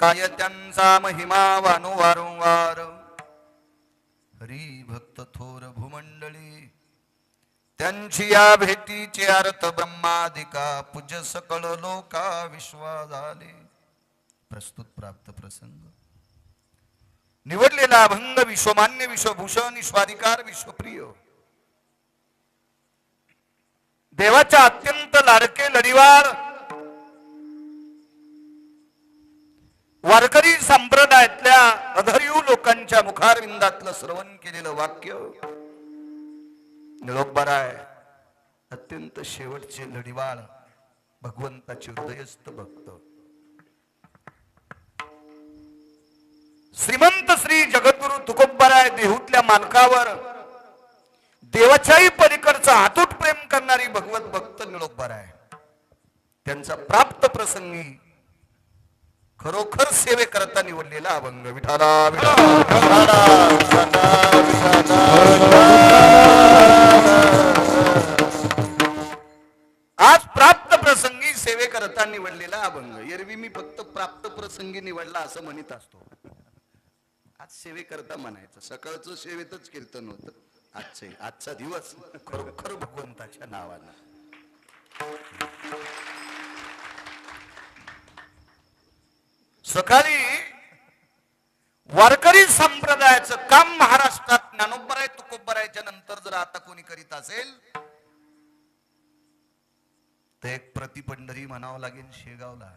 काय त्यांचा महिमा वानु वारंवार हरी भक्त थोर भूमंडळी त्यांची या भेटीचे अर्थ ब्रह्मादिका पूज सकळ लोका विश्वा झाले प्रस्तुत प्राप्त प्रसंग. निवडलेला अभंग विश्वमान्य विश्वभूषण विश्वाधिकार विश्वप्रिय. देवाच्या अत्यंत लाडके लढिवार वारकरी संप्रदायातल्या अधर्यू लोकांच्या मुखारविंदातलं श्रवण केलेलं वाक्य निळोबराय अत्यंत शेवटचे लढिवाळ भगवंताचे हृदयस्थ भक्त. श्रीमंत श्री जगद्गुरु तुकोबराय देहूतल्या मालकावर देवाच्याही पलीकडचं हातूट प्रेम करणारी भगवत भक्त निळोबराय त्यांचा प्राप्त प्रसंगी खरोखर सेवे करता निवडलेला अभंग विठाला आज प्राप्त प्रसंगी सेवे करता निवडलेला अभंग. एरवी मी फक्त प्राप्त प्रसंगी निवडला असं म्हणत असतो. आज सेवे करता म्हणायचं. सकाळचं सेवेतच कीर्तन होत. आजचे आजचा दिवस खरोखर भगवंताच्या नावानं. सकाळी वारकरी संप्रदायाचं काम महाराष्ट्रात ज्ञानोबराय तुकोबरायच्या नंतर जर आता कोणी करीत असेल तर एक प्रतिपंढरी म्हणावं लागेल शेगावला.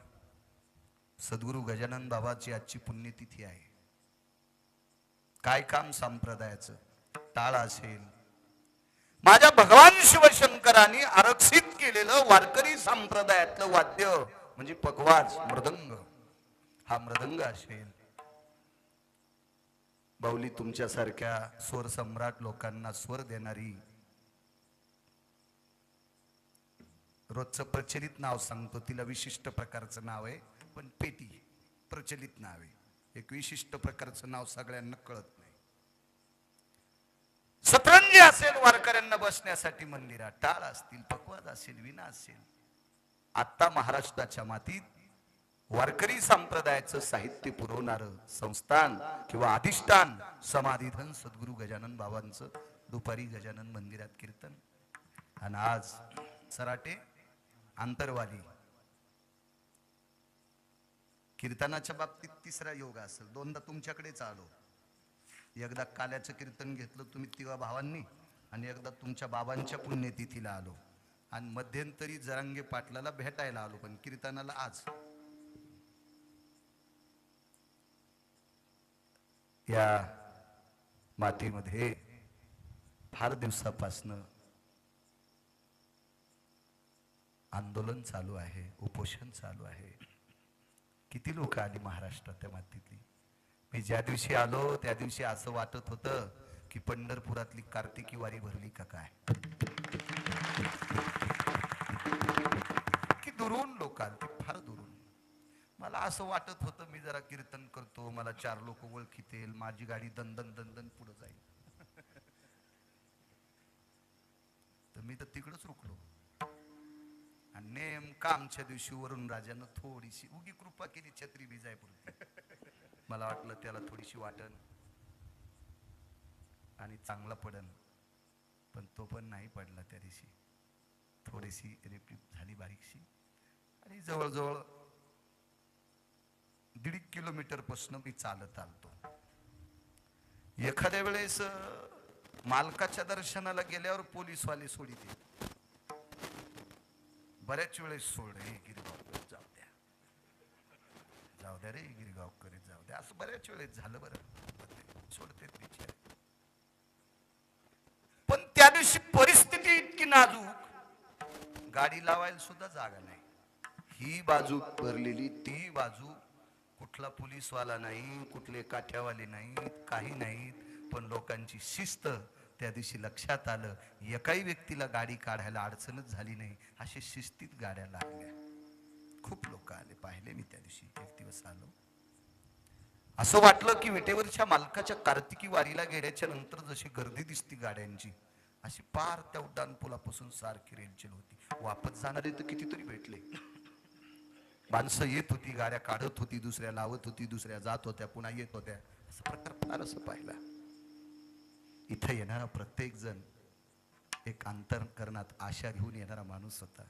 सद्गुरु गजानन बाबाची आजची पुण्यतिथी आहे. काय काम संप्रदायाचं? टाळ असेल. माझ्या भगवान शिवशंकरांनी आरक्षित केलेलं वारकरी संप्रदायातलं वाद्य म्हणजे पगवाज मृदंग. हा मृदंग असेल. बाऊली तुमच्यासारख्या स्वर सम्राट लोकांना स्वर देणारी रोजचं प्रचलित नाव सांगतो तिला विशिष्ट प्रकारचं नाव आहे पण पेटी प्रचलित नाव आहे. एक विशिष्ट प्रकारचं नाव सगळ्यांना कळत नाही. सतरंजी असेल वारकऱ्यांना बसण्यासाठी मंदिरात टाळ असतील पकवाज असेल विना असेल. आता महाराष्ट्राच्या मातीत वारकरी संप्रदायाचं साहित्य पुरवणार संस्थान किंवा अधिष्ठान समाधीधन सद्गुरु गजानन बाबांचं दुपारी गजानन मंदिरात कीर्तन. आणि आज सराटे आंतरवाली. कीर्तनाच्या बाबतीत तिसरा योग असेल. दोनदा तुमच्याकडेच आलो एकदा काल्याचं कीर्तन घेतलं तुम्ही तिघा भावांनी आणि एकदा तुमच्या बाबांच्या पुण्यतिथीला आलो. आणि मध्यंतरी जरांगे पाटलाला भेटायला आलो पण कीर्तनाला आज या मातीमध्ये फार दिवसापासनं आंदोलन चालू आहे उपोषण चालू आहे. किती लोक आली महाराष्ट्रात त्या मातीतली? मी ज्या दिवशी आलो त्या दिवशी असं वाटत होतं की पंढरपुरातली कार्तिकी वारी भरली का काय? की दुरून लोक आली फार दुरून. मला असं वाटत होतं मी जरा कीर्तन करतो मला चार लोक ओळखीतील माझी गाडी दंदन दंदन पुढे जाईल. तर मी तर तिकडच रुकलो. आणि नेमका आमच्या दिवशी वरून राजानं थोडीशी उगी कृपा केली छत्री भिजाय मला वाटलं त्याला थोडीशी वाटण आणि चांगला पडन पण तो पण नाही पडला त्या दिवशी. थोडीशी रिपीट झाली बारीकशी. आणि जवळजवळ दीड किलोमीटरपासून मी चालत आलतो. एखाद्या वेळेस मालकाच्या दर्शनाला गेल्यावर पोलीसवाले सोडिते बऱ्याच वेळेस सोड हे गिरगाव जाऊ द्या. जाऊ द्या रे गिरगाव करीत जाऊ द्या. असं बऱ्याच वेळेस झालं बरं. सोडते पण त्या दिवशी परिस्थिती इतकी नाजूक गाडी लावायला सुद्धा जागा नाही. ही बाजू भरलेली ती बाजू कुठला पोलीसवाला नाही कुठले काठ्यावाले नाहीत काही नाहीत पण लोकांची शिस्त त्या दिवशी लक्षात आलं. एकाही व्यक्तीला गाडी काढायला अडचणच झाली नाही. असे शिस्तीत गाड्या लागल्या. खूप लोक आले. पाहिले मी त्या दिवशी. एक दिवस आलो. असं वाटलं की विटेवरच्या मालकाच्या कार्तिकी वारीला गेल्याच्यानंतर जशी गर्दी दिसती गाड्यांची अशी पार त्या उड्डाणपुलापासून सारखी रेलचेल होती. वापस जाणारे तर कितीतरी भेटले. माणसं येत होती गाड्या काढत होती दुसऱ्या लावत होती दुसऱ्या जात होत्या पुन्हा येत होत्या. असं प्रकार फार असं पाहिला. इथं येणारा प्रत्येक जण एक अंतरकरणात आशा घेऊन येणारा माणूस होता.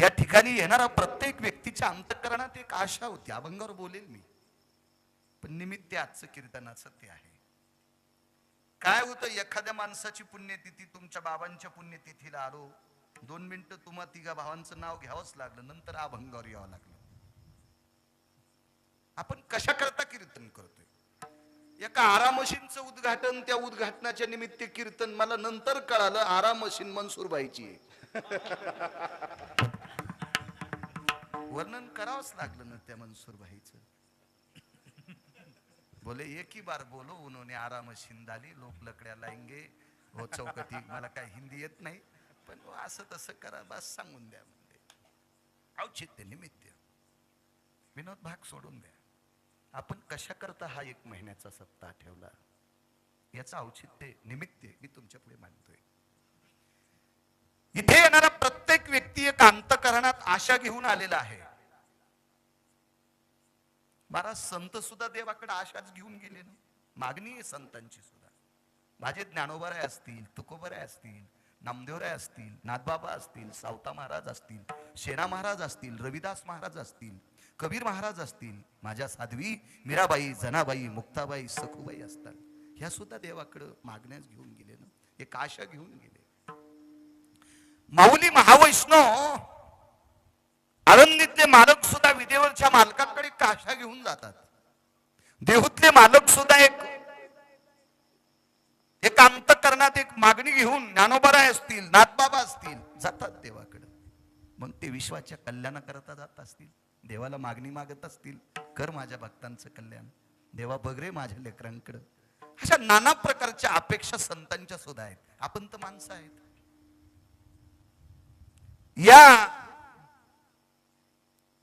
या ठिकाणी येणारा प्रत्येक व्यक्तीच्या अंतकरणात एक आशा होती. अभंगावर बोलेल मी. पण निमित्त आजचं कीर्तनाचं ते आहे. काय होतं एखाद्या माणसाची पुण्यतिथी तुमच्या बाबांच्या पुण्यतिथीला आलो दोन मिनिटं तुम्हा तिघा भावांचं नाव घ्यावंच लागलं नंतर अभंगावर यावं लागलं. आपण कशा करता कीर्तन करतोय? एका आरामशींचं उद्घाटन त्या उद्घाटनाच्या निमित्त कीर्तन मला नंतर कळालं आरामशीन मनसूरबाईची वर्णन करावंच लागलं ना त्या मनसूरबाईचं बोले एक ही बार बोलो उन्होंने आरामशीन दाली लोक लकड्या लाएंगे हो चौकटी मला काय हिंदी येत नाही. पण हो, असं तसं करा बस सांगून द्या म्हणते औचित्य निमित्त. विनोद भाग सोडून द्या. आपण कशा करता हा एक महिन्याचा सप्ताह ठेवला? याचं औचित्य निमित्त मी तुमच्यापुढे मांडतोय. इथे येणारा प्रत्येक व्यक्ती एक अंतकरणात आशा घेऊन आलेला आहे. महाराज संत सुद्धा देवाकडे आशाच घेऊन गेले ना. मागणी आहे संतांची सुद्धा. माझे ज्ञानोबराय असतील तुकोबराय असतील नामदेवराय असतील नाथबाबा असतील सावता महाराज असतील शेना महाराज असतील रविदास महाराज असतील कबीर महाराज असतील माझ्या साध्वी मीराबाई जनाबाई मुक्ताबाई सखुबाई असतात. ह्या सुद्धा देवाकडं मागण्यास घेऊन गेले ना? हे काशा घेऊन गेले. माऊली महावैष्णव आळंदीतले मालक सुद्धा विदेवरच्या मालकाकडे काशा घेऊन जातात. देहूतले मालक सुद्धा एक अंतकरणात एक मागणी घेऊन ज्ञानोबराय असतील नाथबाबा असतील जातात देवाकडे. मग ते विश्वाच्या कल्याणाकरता जात असतील देवाला मागणी मागत असतील कर माझ्या भक्तांचं कल्याण. देवा बघ रे माझ्या लेकरांकडं. अशा नाना प्रकारच्या अपेक्षा संतांच्या सुद्धा आहेत. आपण तर माणसं आहेत. या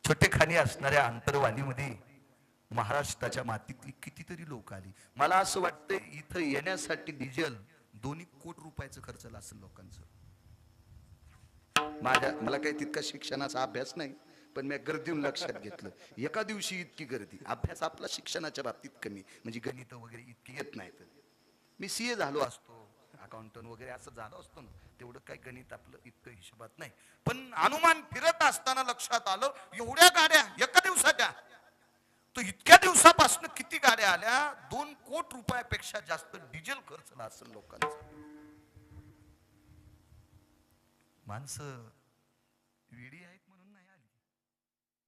छोटेखानी असणाऱ्या अंतरवाणीमध्ये महाराष्ट्राच्या मातीतली कितीतरी लोक आली. मला असं वाटतं इथं येण्यासाठी डिझेल दोन्ही कोट रुपयाचं खर्च असेल लोकांचं. माझ्या मला काही तितका शिक्षणाचा अभ्यास नाही पण मी गर्दीहून लक्षात घेतलं. एका दिवशी इतकी गर्दी. अभ्यास आपला शिक्षणाच्या बाबतीत कमी. म्हणजे गणित वगैरे इतकी येत नाहीत मी सीए झालो असतो. अकाउंटंट वगैरे असं झालं असतो ना तेवढं काही गणित आपलं इतकं हिशोबात नाही. पण अनुमान फिरत असताना लक्षात आलं एवढ्या गाड्या एका दिवसाच्या. तो इतक्या दिवसापासून किती गाड्या आल्या? दोन कोट रुपयापेक्षा जास्त डिझेल खर्च असेल लोकांचा. माणसं विडी आहेत.